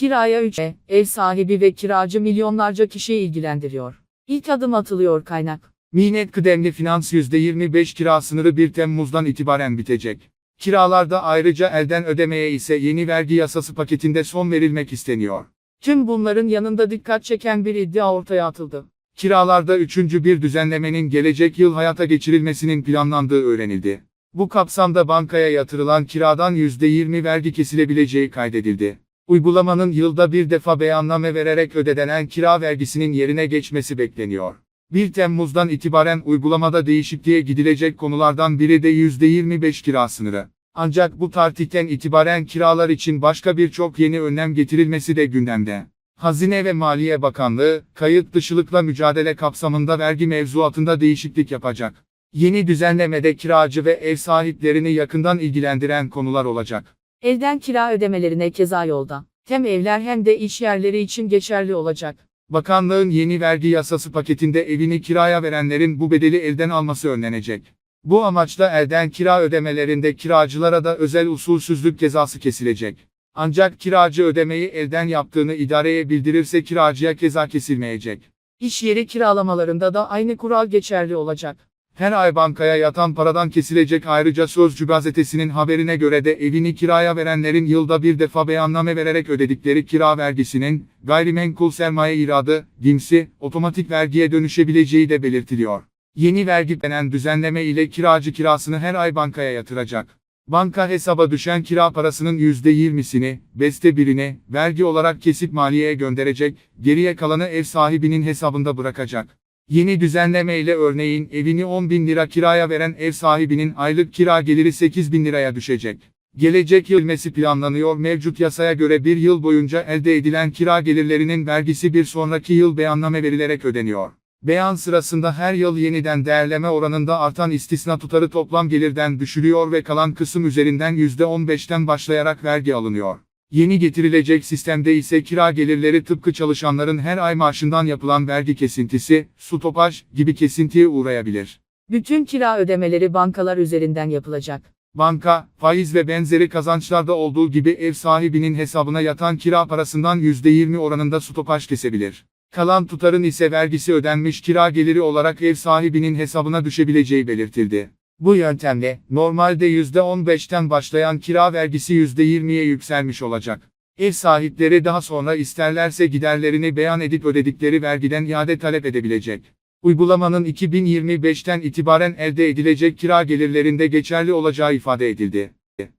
Kiraya 3 ev sahibi ve kiracı milyonlarca kişiyi ilgilendiriyor. İlk adım atılıyor kaynak. Minet kıdemli finans %25 kira sınırı 1 Temmuz'dan itibaren bitecek. Kiralarda ayrıca elden ödemeye ise yeni vergi yasası paketinde son verilmek isteniyor. Tüm bunların yanında dikkat çeken bir iddia ortaya atıldı. Kiralarda üçüncü bir düzenlemenin gelecek yıl hayata geçirilmesinin planlandığı öğrenildi. Bu kapsamda bankaya yatırılan kiradan %20 vergi kesilebileceği kaydedildi. Uygulamanın yılda bir defa beyanname vererek ödenen kira vergisinin yerine geçmesi bekleniyor. 1 Temmuz'dan itibaren uygulamada değişikliğe gidilecek konulardan biri de %25 kira sınırı. Ancak bu tarihten itibaren kiralar için başka birçok yeni önlem getirilmesi de gündemde. Hazine ve Maliye Bakanlığı, kayıt dışılıkla mücadele kapsamında vergi mevzuatında değişiklik yapacak. Yeni düzenlemede kiracı ve ev sahiplerini yakından ilgilendiren konular olacak. Elden kira ödemelerine keza yolda. Hem evler hem de iş yerleri için geçerli olacak. Bakanlığın yeni vergi yasası paketinde evini kiraya verenlerin bu bedeli elden alması önlenecek. Bu amaçla elden kira ödemelerinde kiracılara da özel usulsüzlük cezası kesilecek. Ancak kiracı ödemeyi elden yaptığını idareye bildirirse kiracıya ceza kesilmeyecek. İş yeri kiralamalarında da aynı kural geçerli olacak. Her ay bankaya yatan paradan kesilecek ayrıca Sözcü gazetesinin haberine göre de evini kiraya verenlerin yılda bir defa beyanname vererek ödedikleri kira vergisinin, gayrimenkul sermaye iradı, GİMS'i, otomatik vergiye dönüşebileceği de belirtiliyor. Yeni vergi denen düzenleme ile kiracı kirasını her ay bankaya yatıracak. Banka hesaba düşen kira parasının %20'sini, beste birine, vergi olarak kesip maliyeye gönderecek, geriye kalanı ev sahibinin hesabında bırakacak. Yeni düzenleme ile örneğin evini 10 bin lira kiraya veren ev sahibinin aylık kira geliri 8 bin liraya düşecek. Gelecek yıl ilmesi planlanıyor mevcut yasaya göre bir yıl boyunca elde edilen kira gelirlerinin vergisi bir sonraki yıl beyanname verilerek ödeniyor. Beyan sırasında her yıl yeniden değerleme oranında artan istisna tutarı toplam gelirden düşülüyor ve kalan kısım üzerinden %15'ten başlayarak vergi alınıyor. Yeni getirilecek sistemde ise kira gelirleri tıpkı çalışanların her ay maaşından yapılan vergi kesintisi, stopaj gibi kesintiye uğrayabilir. Bütün kira ödemeleri bankalar üzerinden yapılacak. Banka, faiz ve benzeri kazançlarda olduğu gibi ev sahibinin hesabına yatan kira parasından %20 oranında stopaj kesebilir. Kalan tutarın ise vergisi ödenmiş kira geliri olarak ev sahibinin hesabına düşebileceği belirtildi. Bu yöntemle, normalde %15'ten başlayan kira vergisi %20'ye yükselmiş olacak. Ev sahipleri daha sonra isterlerse giderlerini beyan edip ödedikleri vergiden iade talep edebilecek. Uygulamanın 2025'ten itibaren elde edilecek kira gelirlerinde geçerli olacağı ifade edildi.